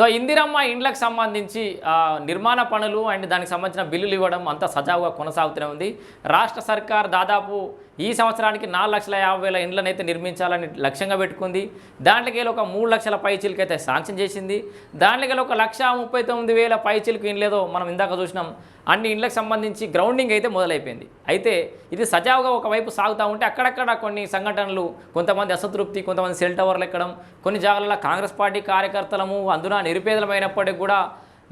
So Indiramma ఇండ్లకు సంబంధించి నిర్మాణ పనులు అండ్ దానికి సంబంధించిన బిల్లులు ఇవ్వడం అంతా సజావుగా కొనసాగుతూనే ఉంది. రాష్ట్ర సర్కార్ దాదాపు ఈ సంవత్సరానికి నాలుగు లక్షల యాభై వేల ఇండ్లను అయితే నిర్మించాలని లక్ష్యంగా పెట్టుకుంది. దాంట్లోకి ఒక మూడు లక్షల పైచీలకైతే శాంక్షన్ చేసింది. దాంట్లోకి ఒక లక్ష ముప్పై తొమ్మిది వేల పైచీలకు ఇండ్లేదో మనం ఇందాక చూసినాం. అన్ని ఇండ్లకు సంబంధించి గ్రౌండింగ్ అయితే మొదలైపోయింది. అయితే ఇది సజావుగా ఒకవైపు సాగుతూ ఉంటే అక్కడక్కడ కొన్ని సంఘటనలు కొంతమంది అసంతృప్తి కొంతమంది సెల్ టవర్లు ఎక్కడం కొన్ని జాగాలలో కాంగ్రెస్ పార్టీ కార్యకర్తలము అందున నిరుపేదలమైనప్పటికీ కూడా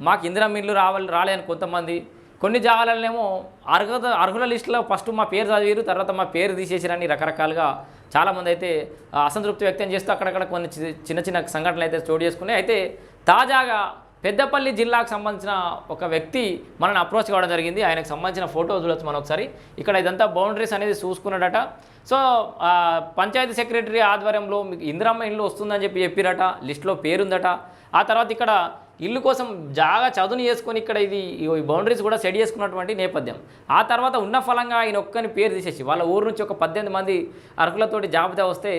మాకు ఇందిరా మిల్లు రావాలి రాలేని కొంతమంది. కొన్ని జాగాలనేమో అర్హత అర్హుల లిస్టులో ఫస్ట్ మా పేరు చదివారు తర్వాత మా పేరు తీసేసిరని రకరకాలుగా చాలామంది అయితే అసంతృప్తి వ్యక్తం చేస్తూ అక్కడక్కడ కొన్ని చిన్న చిన్న సంఘటనలు అయితే చోటు చేసుకున్నాయి. అయితే తాజాగా పెద్దపల్లి జిల్లాకు సంబంధించిన ఒక వ్యక్తి మనల్ని అప్రోచ్ కావడం జరిగింది. ఆయనకు సంబంధించిన ఫోటో చూడొచ్చు మనం ఒకసారి. ఇక్కడ ఇదంతా బౌండరీస్ అనేది చూసుకున్నాడట. సో పంచాయతీ సెక్రటరీ ఆధ్వర్యంలో మీకు ఇందిరమ్మ ఇల్లు వస్తుందని చెప్పి చెప్పిరట. లిస్టులో పేరుందట. ఆ తర్వాత ఇక్కడ ఇల్లు కోసం జాగా చదును చేసుకొని ఇక్కడ ఇది బౌండరీస్ కూడా సెట్ చేసుకున్నటువంటి నేపథ్యం. ఆ తర్వాత ఉన్న ఫలంగా ఆయన ఒక్కని పేరు తీసేసి వాళ్ళ ఊరు నుంచి ఒక పద్దెనిమిది మంది అర్హులతోటి జాబితా వస్తే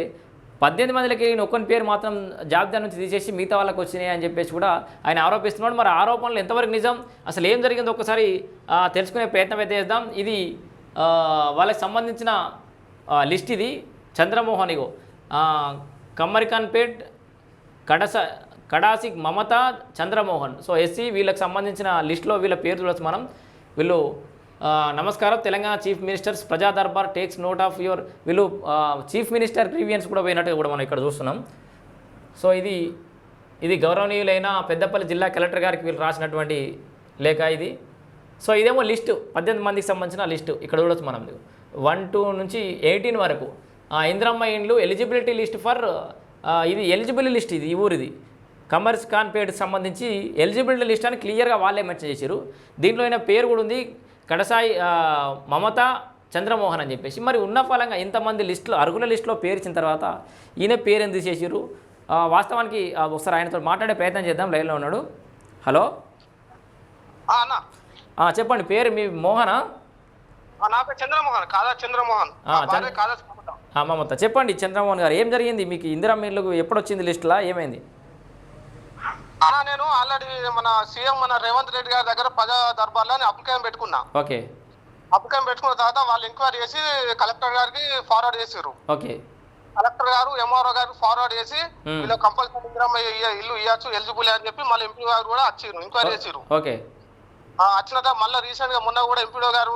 పద్దెనిమిది మందికి ఈయన ఒక్కని పేరు మాత్రం జాబితా నుంచి తీసేసి మిగతా వాళ్ళకి వచ్చినాయి అని చెప్పేసి కూడా ఆయన ఆరోపిస్తున్నాడు. మరి ఆరోపణలు ఎంతవరకు నిజం? అసలు ఏం జరిగిందో ఒకసారి తెలుసుకునే ప్రయత్నం అయితే చేద్దాం. ఇది వాళ్ళకి సంబంధించిన లిస్ట్ ఇది. చంద్రమోహన్ ఇగో కమ్మరికాన్పేట్ కడస కడాసి మమత చంద్రమోహన్. సో ఎస్సీ వీళ్ళకి సంబంధించిన లిస్టులో వీళ్ళ పేరు చూడొచ్చు మనం. వీళ్ళు నమస్కారం. Telangana chief ministers Praja Darbar takes note of your వీళ్ళు చీఫ్ మినిస్టర్ గ్రీవియన్స్ కూడా పోయినట్టు కూడా మనం ఇక్కడ చూస్తున్నాం. సో ఇది ఇది గౌరవనీయులైన పెద్దపల్లి జిల్లా కలెక్టర్ గారికి వీళ్ళు రాసినటువంటి లేఖ ఇది. సో ఇదేమో లిస్టు పద్దెనిమిది మందికి సంబంధించిన లిస్టు. ఇక్కడ చూడొచ్చు మనం. వన్ టూ నుంచి ఎయిటీన్ వరకు. ఆ, ఇందిరమ్మ ఇండ్లు ఎలిజిబిలిటీ లిస్ట్ ఫర్ ఇది ఎలిజిబిలిటీ లిస్ట్ ఇది ఈ ఊరిది. కమర్స్ ఖాన్పేట్కి సంబంధించి ఎలిజిబిలిటీ లిస్ట్ అని క్లియర్గా వాళ్ళే మెన్షన్ చేశారు. దీంట్లో అయిన పేరు కూడా ఉంది. కడసాయి మమత చంద్రమోహన్ అని చెప్పేసి. మరి ఉన్న ఫలంగా ఇంతమంది లిస్టులో అర్హుల లిస్టులో పేరు ఇచ్చిన తర్వాత ఈయన పేరు ఎందుకు చేసారు వాస్తవానికి ఒకసారి ఆయనతో మాట్లాడే ప్రయత్నం చేద్దాం లైన్లో ఉన్నాడు. హలో? చెప్పండి పేరు మీ మోహనా? చంద్రమోహన్ కాదా చంద్రమోహన్. మమత. చెప్పండి చంద్రమోహన్ గారు ఏం జరిగింది మీకు? ఇందిరా మీర్లకు ఎప్పుడు వచ్చింది లిస్టులా? ఏమైంది? అన్న నేను ఆల్రెడీ మన సీఎం మన రేవంత్ రెడ్డి గారి దగ్గర ప్రజా దర్బార్లో నేను అప్లికేషన్ పెట్టుకున్నా. ఓకే. అప్లికేషన్ పెట్టుకున్న తర్వాత వాళ్ళు ఎంక్వైరీ చేసి కలెక్టర్ గారికి ఫార్వర్డ్ చేసారు ఓకే. కలెక్టర్ గారు ఎంఆర్ఓ గారికి ఫార్వర్డ్ చేసి. వీళ్ళు కంపల్సరీ ఇల్లు ఇవ్వచ్చు ఎలిజిబుల్ అని చెప్పి మళ్ళీ ఎంపీ గారు కూడా వచ్చారు ఎంక్వైరీ చేసారు ఓకే. వచ్చిన తర్వాత మళ్ళీ రీసెంట్గా మొన్న కూడా ఎంపీడో గారు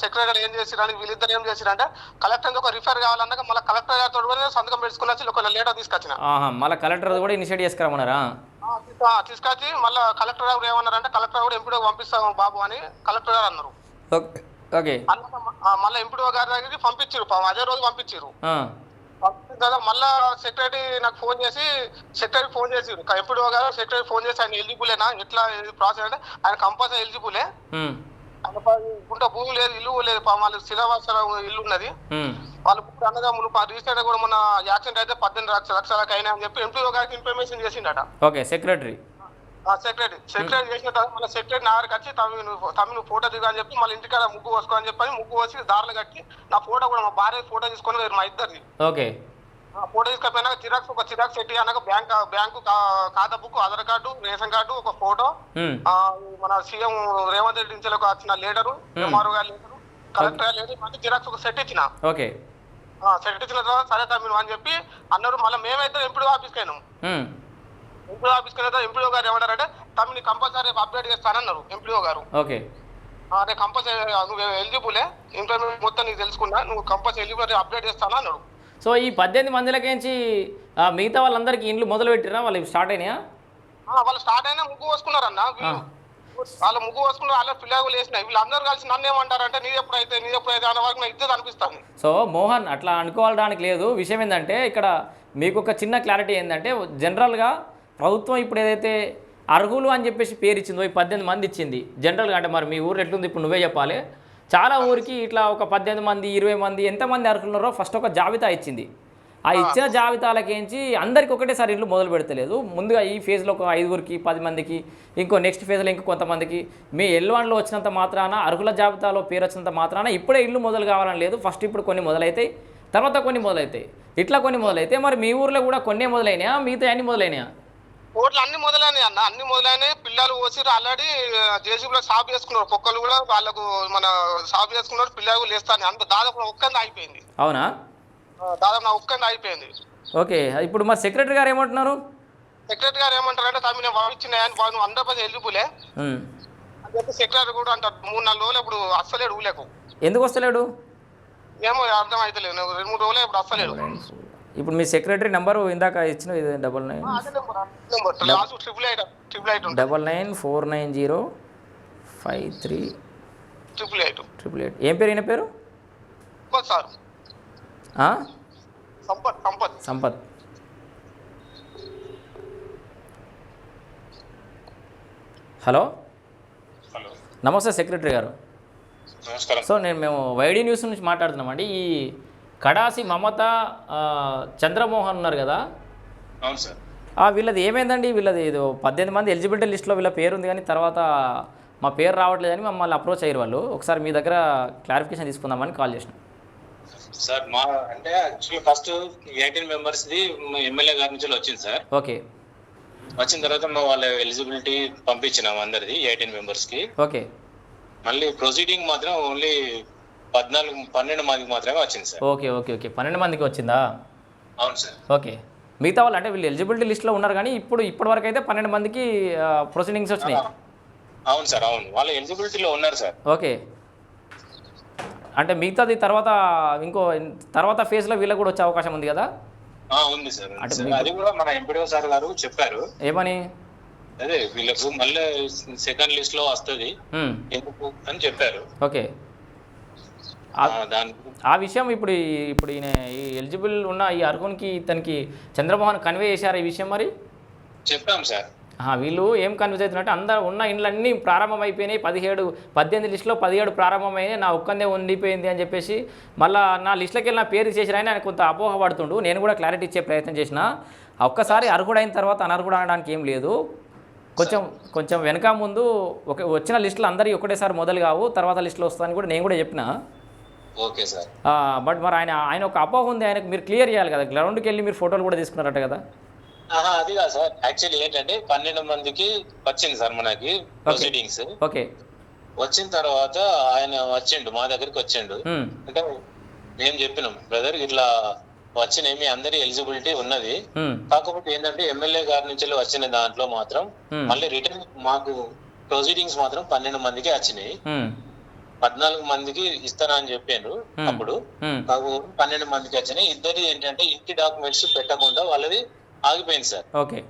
సెక్రటరీ గారు ఏం చేసిరంటే వీళ్ళిద్దరు ఏం చేసిరంటే కలెక్టర్ ఒక రిఫర్ కావాలన్నాక మళ్ళీ కలెక్టర్ గారితో కూడా సంతకం పెట్టుకుని వచ్చి ఒక లెటర్ తీసుకొచ్చిన. మళ్ళీ కలెక్టర్ కూడా ఇనిషియేట్ చేసుకురమ్మన్నారా ఆ, తీసుకొచ్చి మళ్ళీ కలెక్టర్ గారు ఏమన్నారంటే కలెక్టర్ కూడా ఎంపీడో పంపిస్తాం బాబు అని కలెక్టర్ గారు అన్నారు. Okay okay. అన్నాక మ- ఆ, మళ్ళీ ఎంపీడో గారి దగ్గరికి పంపించారు పాపం అదే రోజు పంపించారు పంపించిన తర్వాత మళ్ళా సెక్రటరీ నాకు ఫోన్ చేసి సెక్రటరీ ఫోన్ చేసి ఎంపీడో గారు సెక్రటరీ ఫోన్ చేసి ఆయన ఎలిజిబులేనా? ఎట్లా ప్రాసెస్ అంటే ఆయన కంపల్సరీ ఎలిజిబులే. గుంట భూమి లేదు ఇల్లు లేదు. పాపం వాళ్ళకి శిలావాస ఇల్లు ఉన్నది. వాళ్ళు అన్నదమ్ములు రీసెంట్ కూడా మన యాక్సిడెంట్ అయితే పద్దెనిమిది లక్షల లక్షలకు అయినా అని చెప్పి ఎంపీఓ గారికి information చేసిండట. Okay secretary. Secretary. Secretary చేసిన తర్వాత మన సెక్రటరీ నా దగ్గరికి వచ్చి తమ్మి నువ్వు ఫోటో దిగు అని చెప్పి మళ్ళీ ఇంటికాడ ముగ్గు వేసుకో అని చెప్పి ముగ్గు వేసి దారులు కట్టి నా ఫోటో కూడా మా భార్య ఫోటో తీసుకొని మా ఇద్దరిది ఓకే. ఫోటో తీసుకపోయినా జిరాక్స్ ఒక జిరాక్స్ పెట్టి అన్నాక బ్యాంక్ బ్యాంకు కా- ఖాతా book Aadhaar card ration card ఒక ఫోటో మన సీఎం రేవంత్ రెడ్డి నుంచి ఒక వచ్చిన లీడరు ఎంఆర్ఓ గారి లీడరు కలెక్టర్ గారి లీడరు మళ్ళీ జిరాక్స్ ఒక సెట్ ఇచ్చిన. ఓకే. సెట్ ఇచ్చిన తర్వాత సరే తమ్మి అని చెప్పి అన్నారు మళ్ళీ మేమైతే ఎంపీడీ ఆఫీస్కి అయినాం ఎంపీడీ ఆఫీస్కి అయిన తర్వాత ఎంపీడీ గారు ఏమన్నారంటే తమ్మిని కంపల్సరీ అప్డేట్ చేస్తానన్నారు ఎంపీడీ గారు. ఓకే. అదే కంపల్సరీ నువ్వు ఎలిజిబులే ఇన్ఫర్మేషన్ మొత్తం నీకు తెలుసుకున్నా నువ్వు కంపల్సరీ ఎలిజిబుల్ అప్డేట్ చేస్తాను అన్నాడు సో ఈ పద్దెనిమిది మందిలకేంచి మిగతా వాళ్ళందరికీ ఇండ్లు మొదలు పెట్టిరా వాళ్ళు స్టార్ట్ అయినాయా? ఆ, వాళ్ళు స్టార్ట్ అయినా ముగ్గు వేసుకున్నారన్న వీళ్ళు. ముగ్గు వేసుకున్నారు వాళ్ళ పిల్లలు వేసినాయి వీళ్ళందరూ కలిసి నన్ను ఏమంటారంటే నీ ఎప్పుడైతే నీ ఎప్పుడైతే అనే వరకు నాకు ఇద్దరు అనిపిస్తాను సో మోహన్ అట్లా అనుకోవడానికి లేదు. విషయం ఏంటంటే ఇక్కడ మీకు ఒక చిన్న క్లారిటీ ఏంటంటే జనరల్గా ప్రభుత్వం ఇప్పుడు ఏదైతే అర్హులు అని చెప్పేసి పేరు ఇచ్చిందో ఈ పద్దెనిమిది మంది ఇచ్చింది జనరల్గా అంటే మరి మీ ఊరు ఎట్లుంది? ఇప్పుడు నువ్వే చెప్పాలి. చాలా ఊరికి ఇట్లా ఒక పద్దెనిమిది మంది ఇరవై మంది ఎంతమంది అర్హులు ఉన్నారో ఫస్ట్ ఒక జాబితా ఇచ్చింది. ఆ ఇచ్చిన జాబితాలకేంచి అందరికి ఒకటేసారి ఇల్లు మొదలు పెడతలేదు. ముందుగా ఈ ఫేజ్లో ఒక ఐదుగురికి పది మందికి ఇంకో నెక్స్ట్ ఫేజ్లో ఇంకో కొంతమందికి మీ ఎల్ వన్లో వచ్చినంత మాత్రాన అర్హుల జాబితాలో పేరు వచ్చినంత మాత్రాన ఇప్పుడే ఇల్లు మొదలు కావాలని లేదు. ఫస్ట్ ఇప్పుడు కొన్ని మొదలవుతాయి తర్వాత కొన్ని మొదలవుతాయి ఇట్లా కొన్ని మొదలైతే మరి మీ ఊర్లో కూడా కొన్ని మొదలైనాయా? మిగతా అన్ని మొదలైనాయా? ఓట్లు అన్ని మొదలైనవి అన్న. అన్ని మొదలైనవి పిల్లలు వచ్చి ఆల్రెడీ జేసీబీలో సాగు చేసుకున్నారు. కుక్కలు కూడా వాళ్ళకు మన సాగు చేసుకున్నారు పిల్లలు కూడా లేస్తాను అంత దాదాపు ఒక్కంది అయిపోయింది. అవునా? దాదాపు నా ఒక్కంది అయిపోయింది. ఓకే. ఇప్పుడు మరి సెక్రటరీ గారు ఏమంటున్నారు? సెక్రటరీ గారు ఏమంటారంటే తమ్మి నేను వాళ్ళు అందరి పది ఎలిజిబులే. అని చెప్పి సెక్రటరీ కూడా అంటారు మూడు నాలుగు రోజులు ఇప్పుడు అస్సలేడు ఊలేకు ఎందుకు వస్తలేడు? ఏమో అర్థం అవుతలేదు రెండు మూడు రోజులు ఇప్పుడు అస్సలేడు. ఇప్పుడు మీ సెక్రటరీ నెంబరు ఇందాక ఇచ్చిన ఇది డబల్ నైన్. అదే నెంబర్, అదే number. Last triple eight triple eight ఉంటుంది. Double nine four nine zero five three triple eight triple eight. ఏం పేరు ఈయన పేరు? సంపత్? సంపత్ సంపత్. సంపత్. హలో? హలో. నమస్తే సెక్రటరీ గారు. నమస్కారం. సో నేను మేము వైడి న్యూస్ నుంచి మాట్లాడుతున్నామండి. ఈ కడాసి మమత చంద్రమోహన్ ఉన్నారు కదా? అవును సార్. వీళ్ళది ఏమైందండి? వీళ్ళది ఏదో పద్దెనిమిది మంది ఎలిజిబిలిటీ లిస్ట్లో వీళ్ళ పేరు ఉంది కానీ తర్వాత మా పేరు రావట్లేదని మమ్మల్ని అప్రోచ్ అయ్యారు వాళ్ళు. ఒకసారి మీ దగ్గర క్లారిఫికేషన్ తీసుకుందామని కాల్ చేసిన. సార్ మా అంటే actually first eighteen members the MLA గారి నుంచి వచ్చింది సార్. ఓకే. వచ్చిన తర్వాత మా వాళ్ళ ఎలిజిబిలిటీ పంపించినాం అందరిది ఎయిటీన్ మెంబర్స్కి. ఓకే. మళ్ళీ ప్రొసీడింగ్ మాత్రం ఓన్లీ పద్నాలుగు పన్నెండు మందికి మాత్రమే వచ్చింది సార్. Okay okay okay. పన్నెండు మందికి వచ్చిందా? అవును సార్. ఓకే. మిగతా వాళ్ళు అంటే వీళ్ళు ఎలిజిబిలిటీ లిస్ట్లో ఉన్నారు కానీ ఇప్పుడు ఇప్పటివరకు అయితే పన్నెండు మందికి ప్రొసీడింగ్స్ వచ్చినాయి. అవును సార్ అవును. వాళ్ళ ఎలిజిబిలిటీలో ఉన్నారు సార్. ఓకే. అంటే మిగతాది తర్వాత ఇంకో తర్వాత ఫేజ్లో వీళ్ళకి కూడా వచ్చే అవకాశం ఉంది కదా? ఉంది సార్ అంటే అది కూడా మన ఎంపీడీఓ సార్ గారు చెప్పారు. ఏమని అదే వీళ్ళకు మళ్ళీ సెకండ్ లిస్ట్లో వస్తుంది. ఎందుకు అని చెప్పారు. ఓకే. ఆ, విషయం ఇప్పుడు ఇప్పుడు ఈయన ఈ ఎలిజిబుల్ ఉన్న ఈ అర్హునికి ఇతనికి చంద్రమోహన్ కన్వే చేశారు ఈ విషయం మరి? చెప్పాం సార్. వీళ్ళు ఏం కన్వే అవుతున్నట్టు అందరు ఉన్న ఇండ్లన్నీ ప్రారంభమైపోయినాయి. పదిహేడు పద్దెనిమిది లిస్టులో పదిహేడు ప్రారంభమైనాయి. నా ఒక్కందే ఉండిపోయింది అని చెప్పేసి మళ్ళీ నా లిస్టులోకి వెళ్ళి నా పేరు చేసిన ఆయన కొంత అపోహ పడుతుండు. నేను కూడా క్లారిటీ ఇచ్చే ప్రయత్నం చేసిన. ఒక్కసారి అర్హుడైన తర్వాత అనర్హుడు అనడానికి ఏం లేదు. కొంచెం కొంచెం వెనక ముందు ఒక వచ్చిన లిస్టులు అందరికీ ఒకటేసారి మొదలు కావు. తర్వాత లిస్టులో వస్తుందని కూడా నేను కూడా చెప్పిన. Okay sir. ఆ, బట్ మరి ఆయన ఆయన ఒక అపోహ ఉంది ఆయనకు మీరు క్లియర్ చేయాలి కదా. గ్రౌండ్కి వెళ్ళి మీరు ఫోటోలు కూడా తీసుకున్నారట కదా. ఆహా, అది కాదు సార్. యాక్చువల్లీ ఏంటంటే పన్నెండు మందికి వచ్చింది సార్ మనకి ప్రొసీడింగ్స్. ఓకే. వచ్చిన తర్వాత ఆయన వచ్చిండు మా దగ్గరికి వచ్చిండు. అంటే మేము చెప్పినాం బ్రదర్ ఇట్లా వచ్చిన మీ అందరి ఎలిజిబిలిటీ ఉన్నది. కాకపోతే ఏంటంటే ఎమ్మెల్యే గారి నుంచి వచ్చిన దాంట్లో మాత్రం. మళ్ళీ రిటర్న్ మాకు ప్రొసీడింగ్స్ మాత్రం పన్నెండు మందికి వచ్చినాయి. పద్నాలుగు మందికి ఇస్తానని చెప్పారు Hmm. అప్పుడు. నాకు పన్నెండు మందికి వచ్చినాయి. ఇద్దరి ఏంటంటే ఇంటి డాక్యుమెంట్స్ పెట్టకుండా వాళ్ళది ఆగిపోయింది సార్. ఓకే.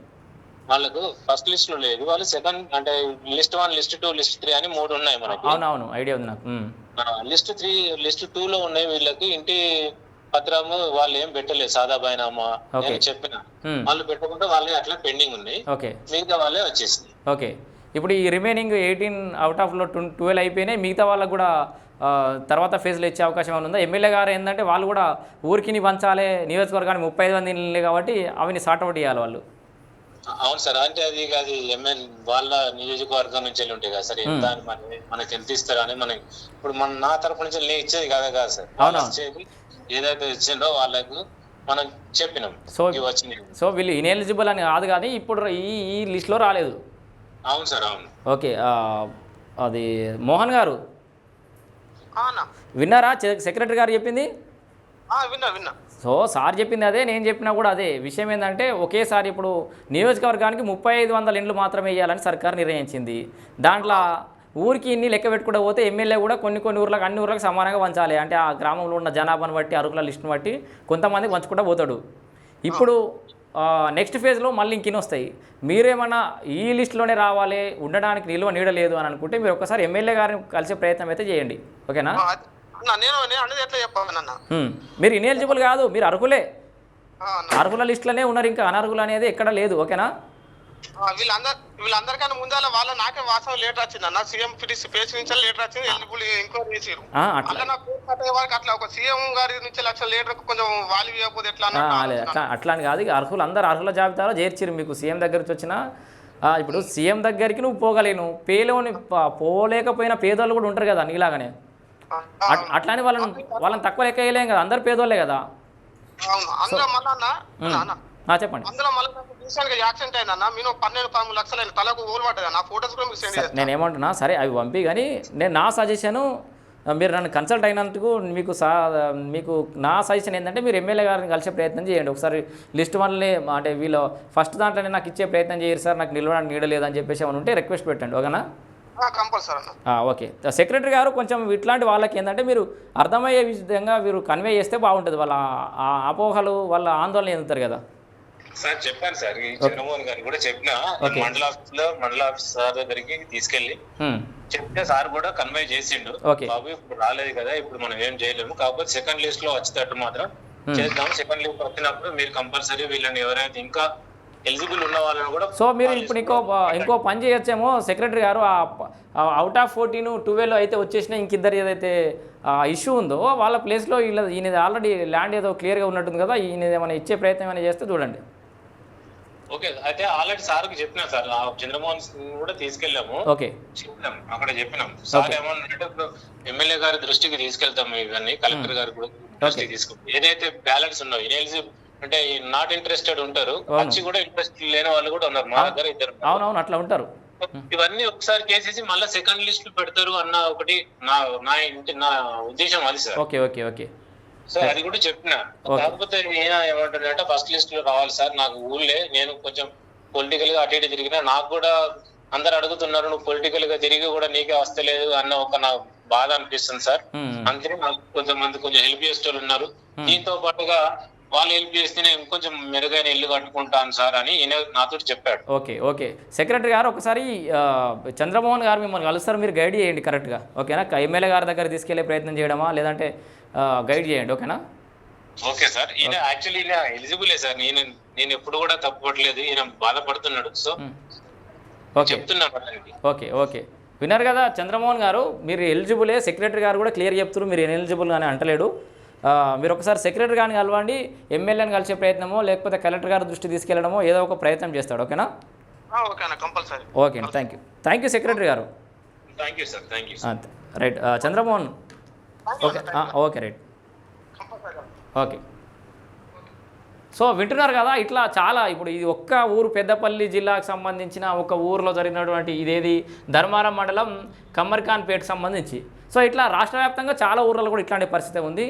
వాళ్ళకు ఫస్ట్ లిస్ట్లో లేదు. వాళ్ళు సెకండ్ అంటే list one list two list three అని మూడు ఉన్నాయి మనకి. అవునవును ఐడియా ఉంది నాకు. లిస్ట్ త్రీ లిస్ట్ టూ లో ఉన్నాయి వీళ్ళకి. ఇంటి పత్రము వాళ్ళు ఏం పెట్టలేదు. సాదా బైనామా Okay. నేను చెప్పిన. వాళ్ళు పెట్టకుండా వాళ్ళే అట్లా పెండింగ్ ఉన్నాయి. మిగతా వాళ్ళే వచ్చేసింది ఓకే. ఇప్పుడు ఈ రిమైనింగ్ ఎయిటీన్ అవుట్ ఆఫ్లో ట్వ ట్వెల్వ్ అయిపోయినాయి. మిగతా వాళ్ళకు కూడా తర్వాత ఫేజ్లో ఇచ్చే అవకాశం ఏమైనా ఉందా? ఎమ్మెల్యే గారు ఏంటంటే వాళ్ళు కూడా ఊరికి పంచాలి నియోజకవర్గానికి ముప్పై ఐదు మంది కాబట్టి అవిని సార్ట్అవుట్ చేయాలి వాళ్ళు. అవును సార్. అంటే అది అది ఎంఎల్ వాళ్ళ నియోజకవర్గం నుంచి వెళ్ళి ఉంటాయి కదా సార్. ఎంత మనకి ఎంత ఇస్తారు అని మనకి ఇప్పుడు మన నా తరపు నుంచి నేను ఇచ్చేది కాదా కాదు సార్. ఇచ్చేది ఏదైతే ఇచ్చిండో వాళ్ళకు మనం చెప్పినాం. సో సో వీళ్ళు ఇనెలిజిబుల్ అని కాదు కానీ ఇప్పుడు ఈ ఈ లిస్ట్లో రాలేదు. అవును సార్ అవును. ఓకే అది మోహన్ గారు. విన్నారా? సెక్రటరీ గారు చెప్పింది? విన్నా విన్నా. సో సార్ చెప్పింది అదే నేను చెప్పినా కూడా అదే. విషయం ఏంటంటే ఒకేసారి ఇప్పుడు నియోజకవర్గానికి ముప్పై ఐదు వందల ఇండ్లు మాత్రమే వేయాలని సర్కార్ నిర్ణయించింది. దాంట్లో ఊరికి ఇన్ని లెక్క పెట్టుకుంటూ పోతే ఎమ్మెల్యే కూడా కొన్ని కొన్ని ఊర్లకు అన్ని ఊర్లకు సమానంగా పంచాలి అంటే ఆ గ్రామంలో ఉన్న జనాభాను బట్టి అరుకుల లిస్టును బట్టి కొంతమందికి పంచుకుంటూ పోతాడు. ఇప్పుడు నెక్స్ట్ ఫేజ్లో మళ్ళీ ఇంకిన్ని వస్తాయి? మీరేమన్నా ఈ లిస్టులోనే రావాలి ఉండడానికి నిల్వ నీడలేదు అని అనుకుంటే మీరు ఒకసారి ఎమ్మెల్యే గారిని కలిసే ప్రయత్నం అయితే చేయండి. ఓకేనా. మీరు ఇనెలిజిబుల్ కాదు మీరు అర్హులే. అర్హుల లిస్టులోనే ఉన్నారు ఇంకా అనర్హులు అనేది ఎక్కడ లేదు ఓకేనా? వీళ్ళందరు వీళ్ళందరికన్నా ముందాల వాళ్ళ నాకే వాస్తవం లేటర్ వచ్చింది అన్న. సీఎం పేజ్ నుంచి లేటర్ వచ్చింది ఎలిజిబుల్ ఎంక్వైరీ చేసిరు అట్లా. నా పేరు కట్ అయ్యే వరకు అట్లా ఒక సీఎం గారి నుంచి లక్ష లీటర్ కొంచెం వాల్యూ ఇవ్వకపోతే ఎట్లా అట్లా అట్లా అని కాదు. అర్హులు అందరు అర్హుల జాబితాలో చేర్చిరు మీకు సీఎం దగ్గరికి వచ్చిన. ఆ, ఇప్పుడు సీఎం దగ్గరికి నువ్వు పోగలేను. పేలోని పోలేకపోయిన పేదోళ్ళు కూడా ఉంటారు కదా నీలాగానే. ఆ, అట్ అట్లా అని వాళ్ళని వాళ్ళని తక్కువ లెక్క వేయలేం కదా. అందరు పేదోళ్ళే కదా. అవును అందులో మళ్ళా అన్న చెప్పండి. అందులో మళ్ళీ రీసెంట్గా యాక్సిడెంట్ అయిందన్న. మీరు పన్నెండు పదమూడు లక్షలు తలకు పడ్డది నా ఫోటోస్ కూడా మీకు సెండ్ సరే, చేస్తాను నేను ఏమంటున్నా సరే అవి పంపి కానీ నేను నా సజెషను మీరు నన్ను కన్సల్ట్ అయినందుకు మీకు సా మీకు నా సజెషన్ ఏంటంటే మీరు ఎమ్మెల్యే గారిని కలిసే ప్రయత్నం చేయండి. ఒకసారి లిస్ట్ వల్లనే అంటే వీళ్ళు ఫస్ట్ దాంట్లోనే నాకు ఇచ్చే ప్రయత్నం చేయరు సార్ నాకు నిలవడానికి నీడలేదని చెప్పేసి ఏమైనా ఉంటే రిక్వెస్ట్ పెట్టండి ఓకేనా? ఓకే. సెక్రటరీ గారు కొంచెం ఇట్లాంటి వాళ్ళకి ఏంటంటే మీరు అర్థమయ్యే విధంగా మీరు కన్వే చేస్తే బాగుంటుంది. వాళ్ళ ఆ అపోహలు వాళ్ళ ఆందోళన చెందుతారు కదా? సార్ చెప్పాను సార్. చంద్రమోహన్ గారు కూడా చెప్పిన. మండల ఆఫీస్లో మండల ఆఫీస్ సార్ దగ్గరికి తీసుకెళ్ళి. చెప్తే సార్ కూడా కన్వే చేసిండు. బాబు ఇప్పుడు రాలేదు కదా ఇప్పుడు మనం ఏం చేయలేము. కాకపోతే సెకండ్ లిస్ట్లో వచ్చేటట్టు మాత్రం చేద్దాం. సెకండ్ లిస్ట్ వచ్చినప్పుడు మీరు కంపల్సరీ వీళ్ళని ఎవరైతే ఇంకా ఎలిజిబుల్ ఉన్న వాళ్ళని కూడా సో మీరు ఇప్పుడు ఇంకో ఇంకో పని చేయొచ్చేమో సెక్రటరీ గారు అవుట్ ఆఫ్ ఫోర్టీన్ ట్వెల్వ్ అయితే వచ్చేసిన ఇంకిద్దరు ఏదైతే ఇష్యూ ఉందో వాళ్ళ ప్లేస్లో వీళ్ళ ఈయన ఆల్రెడీ ల్యాండ్ ఏదో క్లియర్గా ఉన్నట్టుంది కదా ఈయన ఏమైనా ఇచ్చే ప్రయత్నం ఏమైనా చేస్తే చూడండి. ఓకే అయితే ఆల్రెడీ సార్కి చెప్పినా సార్ చంద్రమోహన్ సింగ్ కూడా తీసుకెళ్ళాము. ఓకే. చెప్పినాం అక్కడ చెప్పినాం. సార్ ఏమన్నారంటే ఇప్పుడు ఎమ్మెల్యే గారి దృష్టికి తీసుకెళ్తాం ఇవన్నీ కలెక్టర్ గారు కూడా దృష్టికి తీసుకుంటాం ఏదైతే బ్యాలెన్స్ ఉన్నాయో ఇనెలిజిబుల్ అంటే నాట్ ఇంట్రెస్టెడ్ ఉంటారు వచ్చి కూడా ఇంట్రెస్ట్ లేని వాళ్ళు కూడా ఉన్నారు మా దగ్గర ఇద్దరు. అవునవును అట్లా ఉంటారు. ఇవన్నీ ఒకసారి కేసేసి మళ్ళీ సెకండ్ లిస్ట్ పెడతారు అన్న ఒకటి నా నా ఇంటి నా ఉద్దేశం అది sir. Okay okay okay. So అది కూడా చెప్పిన. కాకపోతే ఈయన ఏమంటాడంటే ఫస్ట్ లిస్ట్లో రావాలి సార్. నాకు ఊళ్ళే నేను కొంచెం పొలిటికల్గా అటు ఇటు తిరిగినా నాకు కూడా అందరు అడుగుతున్నారు నువ్వు పొలిటికల్గా తిరిగి కూడా నీకే వస్తలేదు అన్న ఒక నా బాధ అనిపిస్తుంది సార్. అందుకే నాకు కొంతమంది కొంచెం హెల్ప్ చేసేవాళ్ళు ఉన్నారు. దీంతో పాటుగా వాళ్ళు హెల్ప్ చేస్తే నేను కొంచెం మెరుగైన ఇల్లు కట్టుకుంటాను సార్ అని నాతో చెప్పాడు. Okay okay. సెక్రటరీ గారు ఒకసారి చంద్రమోహన్ గారు మిమ్మల్ని కలుస్తారు మీరు గైడ్ చేయండి కరెక్ట్గా. ఓకేనా? ఎమ్మెల్యే గారి దగ్గర తీసుకెళ్ళే ప్రయత్నం చేయడమా? లేదంటే గైడ్ చేయండి ఓకేనా? Okay sir. ఈయన యాక్చువల్లీ ఈయన ఎలిజిబులే సార్. నేను నేను ఎప్పుడు కూడా తప్పట్లేదు ఈయన బాధపడుతున్నాడు సో ఓకే. Okay okay. విన్నారు కదా చంద్రమోహన్ గారు మీరు ఎలిజిబులే సెక్రటరీ గారు కూడా క్లియర్ చెప్తున్నారు మీరు ఎలిజిబుల్ అని అంటలేడు. ఆ, మీరు ఒకసారి సెక్రటరీ గారిని కలవండి ఎమ్మెల్యేని కలిసే ప్రయత్నమో లేకపోతే కలెక్టర్ గారి దృష్టి తీసుకెళ్ళడమో ఏదో ఒక ప్రయత్నం చేస్తాడు ఓకేనా? ఓకే అన్న కంపల్సరీ. ఓకే అండి thank you thank you secretary గారు. Thank you sir thank you అంతే. Right Chandramohan okay. Okay right. Okay. So వింటున్నారు కదా ఇట్లా చాలా ఇప్పుడు ఇది ఒక్క ఊరు పెద్దపల్లి జిల్లాకు సంబంధించిన ఒక ఊరిలో జరిగినటువంటి ఇదేది ధర్మారం మండలం కమ్మర్ఖాన్పేటకు సంబంధించి. సో ఇట్లా రాష్ట్ర వ్యాప్తంగా చాలా ఊర్లలో కూడా ఇట్లాంటి పరిస్థితి ఉంది.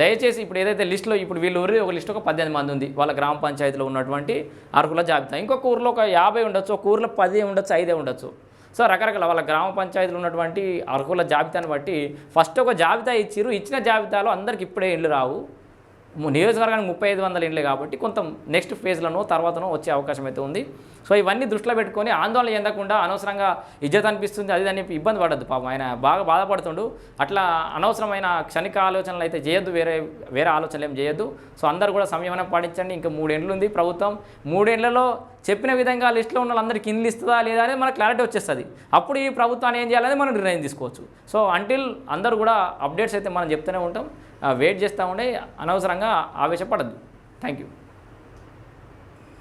దయచేసి ఇప్పుడు ఏదైతే లిస్టులో ఇప్పుడు వీళ్ళ ఊరి ఒక లిస్ట్ ఒక పద్దెనిమిది మంది ఉంది. వాళ్ళ గ్రామ పంచాయతీలో ఉన్నటువంటి అర్హుల జాబితా. ఇంకొక ఊరిలో ఒక యాభై ఉండొచ్చు ఒక ఊరిలో పది ఉండొచ్చు ఐదే ఉండొచ్చు. సో రకరకాల వాళ్ళ గ్రామ పంచాయతీలు ఉన్నటువంటి అర్హుల జాబితాను బట్టి ఫస్ట్ ఒక జాబితా ఇచ్చిర్రు. ఇచ్చిన జాబితాలో అందరికి ఇప్పుడే ఇళ్ళు రావు. నియోజకవర్గానికి ముప్పై ఐదు వందల ఇండ్లు కాబట్టి కొంత నెక్స్ట్ ఫేజ్లను తర్వాతనో వచ్చే అవకాశం అయితే ఉంది. సో ఇవన్నీ దృష్టిలో పెట్టుకొని ఆందోళన చెందకుండా అనవసరంగా ఇజ్జత్ అనిపిస్తుంది అది అని ఇబ్బంది పడద్దు పాపం. ఆయన బాగా బాధపడుతుండు. అట్లా అనవసరమైన క్షణిక ఆలోచనలు అయితే చేయొద్దు వేరే వేరే ఆలోచనలు ఏం చేయొద్దు. సో అందరూ కూడా సంయమనం పాటించండి. ఇంకా మూడేండ్లు ఉంది ప్రభుత్వం. మూడేండ్లలో చెప్పిన విధంగా లిస్టులో ఉన్న వాళ్ళందరికీ కింద ఇస్తుందా లేదా అనేది మనకు క్లారిటీ వచ్చేస్తుంది. అప్పుడు ఈ ప్రభుత్వాన్ని ఏం చేయాలనేది మనం నిర్ణయం తీసుకోవచ్చు. సో అంటిల్ అందరూ కూడా అప్డేట్స్ అయితే మనం చెప్తూనే ఉంటాం. వెయిట్ చేస్తూ ఉండే అనవసరంగా ఆవేశపడద్దు. Thank you.